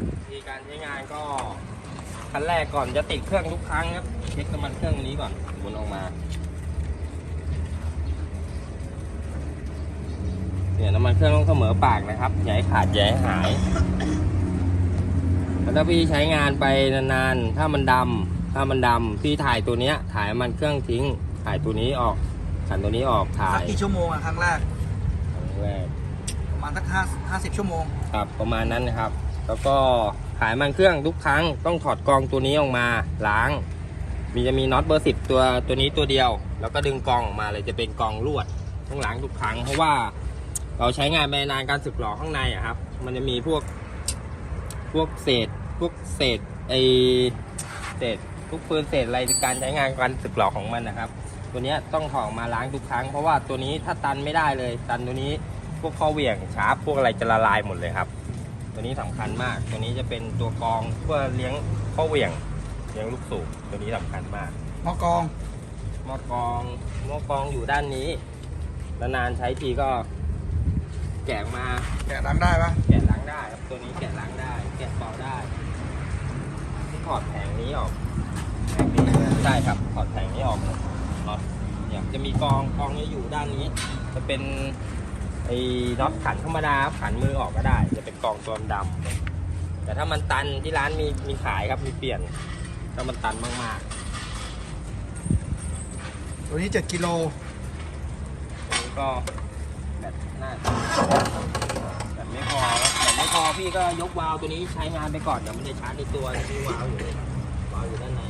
วิธีการใช้งานก็ขั้นแรกก่อนจะติดเครื่องทุกครั้งครับเช็คน้ำมันเครื่องนี้ก่อนหมุนออกมาเนี่ยน้ำมันเครื่องต้องเสมอปากนะครับอย่าให้ขาดอย่าให้หายแล้วถ้าพี่ใช้งานไปนานๆถ้ามันดำถ้ามันดำพี่ถ่ายตัวเนี้ย ถ่ายน้ำมันเครื่องทิ้ง ถ่ายตัวนี้ออกขันตัวนี้ออกถ่าสักยกี่ชั่วโมงอะครั้งแรกครั้งแรกประมาณสักห้าห้าสิบชั่วโมงครับประมาณนั้นนะครับ แล้วก็ถ่ายมันเครื่องทุกครั้งต้องถอดกองตัวนี้ออกมาล้าง มีจะมีน็อตเบอร์สิบตัวตัวนี้ตัวเดียว แล้วก็ดึงกองออกมาเลยจะเป็นกองลวดต้องล้างทุกครั้ง เพราะว่าเราใช้งานไปนานการสึกหรอข้างในอะครับ มันจะมีพวกพวกเศษ พวกเศษไอเศษทุกปืนเศษอะไรการใช้งานการสึกหรอของมันนะครับ ตัวนี้ต้องถอดมาล้างทุกครั้ง เพราะว่าตัวนี้ถ้าตันไม่ได้เลย ตันตัวนี้พวกข้อเหวี่ยงชาร์ปพวกอะไรจะละลายหมดเลยครับ ตัวนี้สำคัญมาก ตัวนี้จะเป็นตัวกรองเพื่อเลี้ยงข้อเหวี่ยงเลี้ยงลูกสูบตัวนี้สำคัญมากหมอกองหม้อกรองหม้อกรองอยู่ด้านนี้นานๆใช้ทีก็แกะออกมาแกะล้างได้ปะแกะล้างได้ครับตัวนี้แกะล้างได้ แกะเบาได้ที่ถอดแผงนี้ออกแผงนี้ใช่ครับถอดแผงนี้ออกหมดน็อตเนี่ยจะมีกรองกรองนี้อยู่ด้านนี้ จะเป็น ไอ้น็อตขันธรรมดาครับขันมือออกก็ได้ จะเป็นกรองตัวดำแต่ถ้ามันตันที่ร้านมีมีขายครับมีเปลี่ยน ถ้ามันตันมากตัวนี้เจ็ดกิโลๆอันนี้ก็แบบน่าแบบไม่พอแบบไม่พอพี่ก็ยกวาล์วตัวนี้ใช้งานไปก่อนเดี๋ยวมันจะชาร์จในตัวมีวาล์วอยู่วาล์วอยู่ด้านใน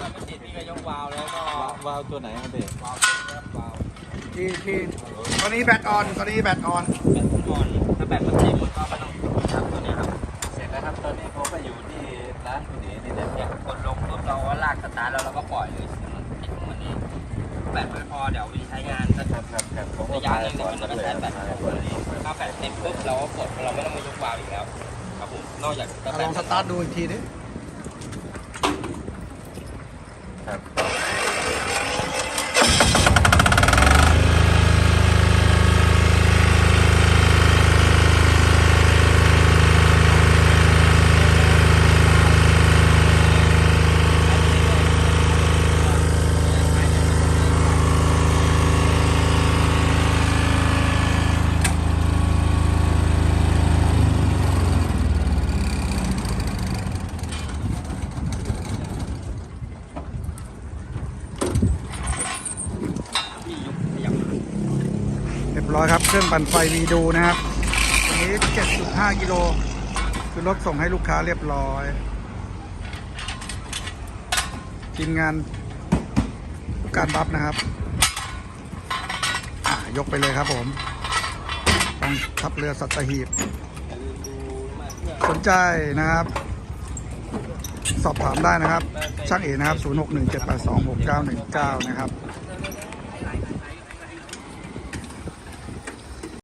ถ้าไม่ติดพี่ก็ยกวาล์วแล้วก็ วาล์วตัวไหนครับพี่วาล์วตัวนี้ครับวาล์วที่ที่ตอนนี้แบตออนตอนนี้แบตออนแบตมันอ่อนถ้าแบตมันเต็มมันก็ไม่ต้องครับตัวเนี้ยครับ เสร็จแล้วครับตอนนี้ผมไปอยู่ที่ร้านคุณเอ๋นี่แหละเนี่ยกดลงปุ๊บเราก็ลากสตาร์ทแล้วเราก็ปล่อยเลยมันติดของมันเองแบตไม่พอเดี๋ยววีใช้งานสักครับครับครับผมระยะหนึงเดี๋ยวมันจะไม่ใช้แบตมาของมันเองถ้าแบตเต็มปุ๊บเราก็กดเราไม่ต้องมายกวาล์วอีกแล้วครับผมนอกจากถ้าอะแบลตองสตาร์ทดูอีกทีดิ ครับ พี่ยกขยับมา เร้อยครับ เครื่องปั่นไฟวีดูนะครับตัวนี้เจ็ดจุดห้ากิโล คือรถส่งให้ลูกค้าเรียบร้อยทีมงานผู้การบัฟนะครับยกไปเลยครับผมต้องทับเรือสัตหีบ สนใจนะครับ สอบถามได้นะครับ ช่างเอนะครับ 0617826919 นะครับ